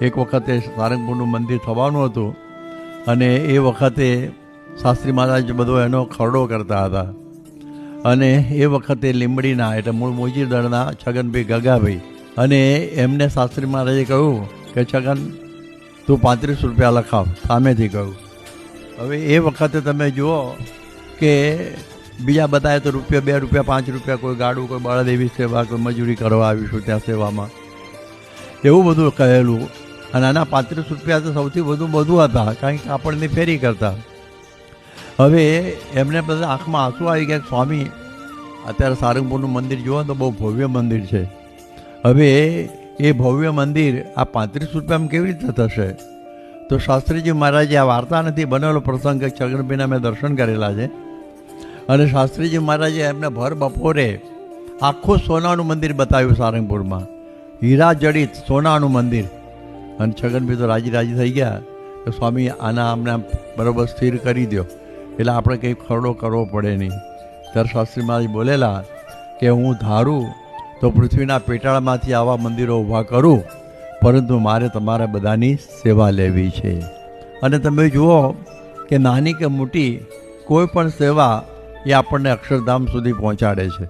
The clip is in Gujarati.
એક વખતે સારંગપુરનું મંદિર થવાનું હતું અને એ વખતે શાસ્ત્રી મહારાજ બધો એનો ખરડો કરતા હતા. અને એ વખતે લીંબડીના એટલે મૂળ મોજી દળના છગનભાઈ ગગાભાઈ અને એમને શાસ્ત્રી મહારાજે કહ્યું કે, છગન, તું પાંત્રીસ રૂપિયા લખાવ, સામેથી કહ્યું. હવે એ વખતે તમે જુઓ કે બીજા બધાએ તો રૂપિયા બે રૂપિયા, પાંચ રૂપિયા કોઈ ગાડું, કોઈ બળદેવી સેવા, કોઈ મજૂરી કરવા આવીશું ત્યાં સેવામાં. એવું બધું કહેલું અને આના પાંત્રીસ રૂપિયા તો સૌથી વધુ બધું હતા, કારણ કે કાપડની ફેરી કરતા. હવે એમને બધા આંખમાં આંસુ આવી ગયા સ્વામી, અત્યારે સારંગપુરનું મંદિર જુઓ તો બહુ ભવ્ય મંદિર છે. હવે એ ભવ્ય મંદિર આ પાંત્રીસ રૂપિયામાં કેવી રીતે થશે? તો શાસ્ત્રીજી મહારાજે આ વાર્તા નથી બનેલો પ્રસંગ કે છગનભાઈના મેં દર્શન કરેલા છે. અને શાસ્ત્રીજી મહારાજે એમને ભર બપોરે આખું સોનાનું મંદિર બતાવ્યું સારંગપુરમાં. હીરા જડિત સોનાનું મંદિર. અને છગનભાઈ તો રાજી રાજી થઈ ગયા. કે સ્વામી, આના અમને બરાબર સ્થિર કરી દો એટલે આપણે કંઈ ખરડો કરવો પડે નહીં. ત્યારે શાસ્ત્રી મહારાજ બોલેલા કે હું ધારું તો પૃથ્વીના પેટાળમાંથી આવા મંદિરો ઊભા કરું, પરંતુ મારે તમારા બધાની સેવા લેવી છે. અને તમે જુઓ કે નાની કે મોટી કોઈ પણ સેવા એ આપણને અક્ષરધામ સુધી પહોંચાડે છે.